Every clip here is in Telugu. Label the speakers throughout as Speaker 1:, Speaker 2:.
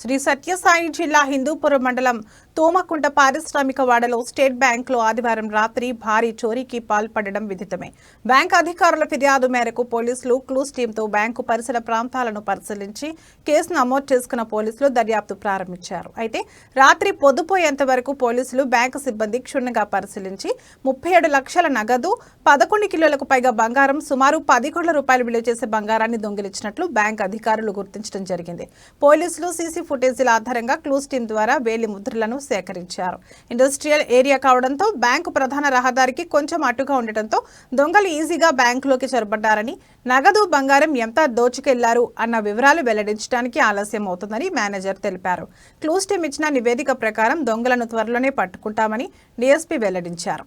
Speaker 1: శ్రీ సత్యసాయి జిల్లా హిందూపురం మండలం తోమకుంట పారిశ్రామిక వాడలో స్టేట్ బ్యాంకులో ఆదివారం రాత్రి భారీ చోరీకి పాల్పడడం విదితమే. బ్యాంక్ అధికారుల ఫిర్యాదు మేరకు పోలీసులు క్లూస్ టీంతో బ్యాంకు పరిసర ప్రాంతాలను పరిశీలించి కేసు నమోదు చేసుకున్న పోలీసులు దర్యాప్తు ప్రారంభించారు. అయితే రాత్రి పొద్దుపోయేంత వరకు పోలీసులు బ్యాంకు సిబ్బంది క్షుణ్ణంగా పరిశీలించి ముప్పై ఏడు లక్షల నగదు పదకొండు కిలోలకు పైగా బంగారం సుమారు పది కోట్ల రూపాయలు విలువ చేసే బంగారాన్ని దొంగిలించినట్లు బ్యాంక్ అధికారులు గుర్తించడం జరిగింది. పోలీసులు సీసీ ఫుటేజీల ఆధారంగా క్లూస్ టీం ద్వారా వేలి ముద్రలను సేకరించారు. ఇండస్ట్రియల్ ఏరియా కావడంతో బ్యాంకు ప్రధాన రహదారికి కొంచెం అటుగా ఉండటంతో దొంగలు ఈజీగా బ్యాంకులోకి చొరబడ్డారని నగదు బంగారం ఎంత దోచుకెళ్ళారు అన్న వివరాలు వెల్లడించడానికి ఆలస్యం అవుతుందని మేనేజర్ తెలిపారు. క్లూస్ టీం ఇచ్చిన నివేదిక ప్రకారం దొంగలను త్వరలోనే పట్టుకుంటామని డీఎస్పీ వెల్లడించారు.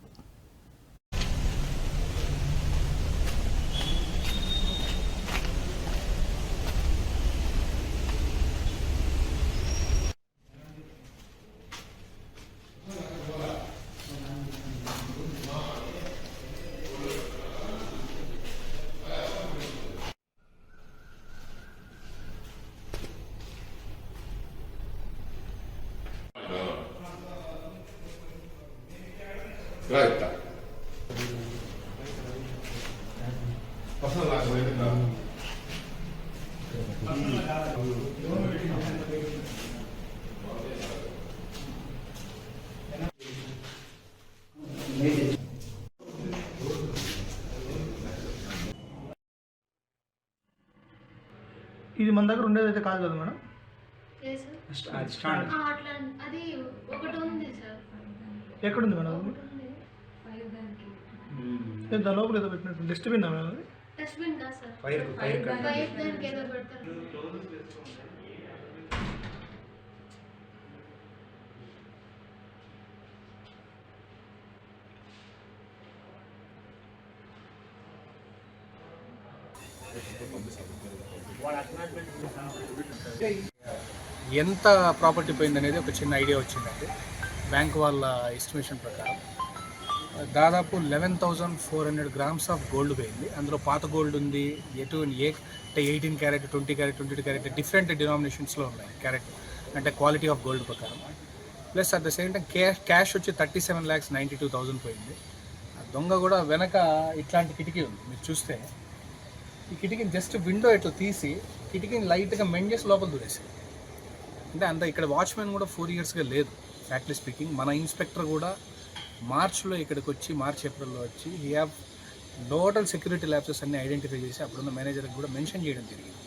Speaker 2: Right. Passa lá, vai entrar.
Speaker 3: ఇది మన దగ్గర ఉండేది అయితే కాదు కదా మేడం
Speaker 4: ఏ సార్? ఆ, అట్లా అది ఒకటి ఉంది సార్
Speaker 3: ఎక్కడుంది మేడం దాని లోపల ఏదో పెట్టినట్టు డస్ట్బిన్ మేడం
Speaker 4: డస్ట్బిన్ కా సార్ ఫైర్ దానికి ఏదో పెడతారు.
Speaker 5: ఎంత ప్రాపర్టీ పోయింది అనేది ఒక చిన్న ఐడియా వచ్చిందండి. బ్యాంక్ వాళ్ళ ఎస్టిమేషన్ ప్రకారం. దాదాపు eleven thousand four hundred grams of gold పోయింది. అందులో పాత గోల్డ్ ఉంది ఎటు ఏ అంటే eighteen carat twenty carat twenty two carat different డినామినేషన్స్లో ఉన్నాయి క్యారెట్ అంటే క్వాలిటీ ఆఫ్ గోల్డ్ ప్రకారం. Plus at the same time cash cash వచ్చి thirty seven lakhs ninety two thousand పోయింది. ఆ దొంగ కూడా వెనక ఇట్లాంటి కిటికీ ఉంది. మీరు చూస్తే ఈ కిటికీని జస్ట్ విండో ఇట్లా తీసి కిటికీని లైట్గా మెండ్ చేసి లోపల దూరేసి అంటే అంత ఇక్కడ వాచ్మెన్ కూడా ఫోర్ ఇయర్స్గా లేదు ఫ్యాక్ట్లీ స్పీకింగ్ మన ఇన్స్పెక్టర్ కూడా మార్చ్లో ఇక్కడికి వచ్చి మార్చ్ ఏప్రిల్లో వచ్చి he have total security lapses అన్ని ఐడెంటిఫై చేసి అప్పుడున్న మేనేజర్కి కూడా మెన్షన్ చేయడం జరిగింది.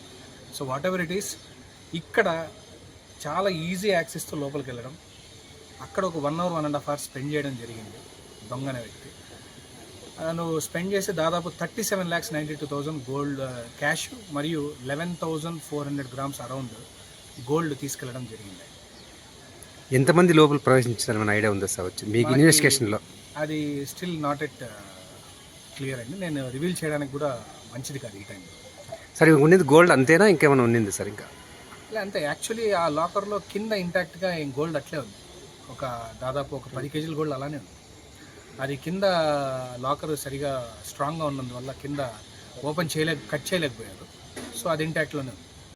Speaker 5: So whatever it is ఇక్కడ చాలా ఈజీ యాక్సెస్తో లోపలికి వెళ్ళడం అక్కడ ఒక one hour one and half hours spend చేయడం జరిగింది దొంగ అనే వ్యక్తి నువ్వు స్పెండ్ చేసి దాదాపు thirty seven lakhs ninety two thousand gold cash మరియు eleven thousand four hundred grams around gold తీసుకెళ్ళడం జరిగింది.
Speaker 6: ఎంతమంది లోపల ప్రవేశించారు మన ఐడియా ఉందా సార్? వచ్చి
Speaker 5: మీకు
Speaker 6: ఇన్వెస్టిగేషన్లో.
Speaker 5: అది స్టిల్ నాట్ ఎట్ క్లియర్ అండి నేను రివీల్ చేయడానికి కూడా మంచిది కాదు ఈ టైంలో.
Speaker 6: సరే ఉన్నది గోల్డ్ అంతేనా? ఇంకేమైనా ఉన్నింది సార్ ఇంకా?
Speaker 5: ఇలా అంతే. యాక్చువల్లీ ఆ లాకర్లో కింద ఇంటాక్ట్గా ఏం గోల్డ్ అట్లే ఉంది. ఒక దాదాపు ఒక పది కేజీల గోల్డ్ అలానే ఉంది. అది కింద లాకర్ సరిగా స్ట్రాంగ్గా ఉన్నందువల్ల కింద ఓపెన్ చేయలేక కట్ చేయలేకపోయారు. సో అది ఇంటాక్ట్లోనే ఉంది.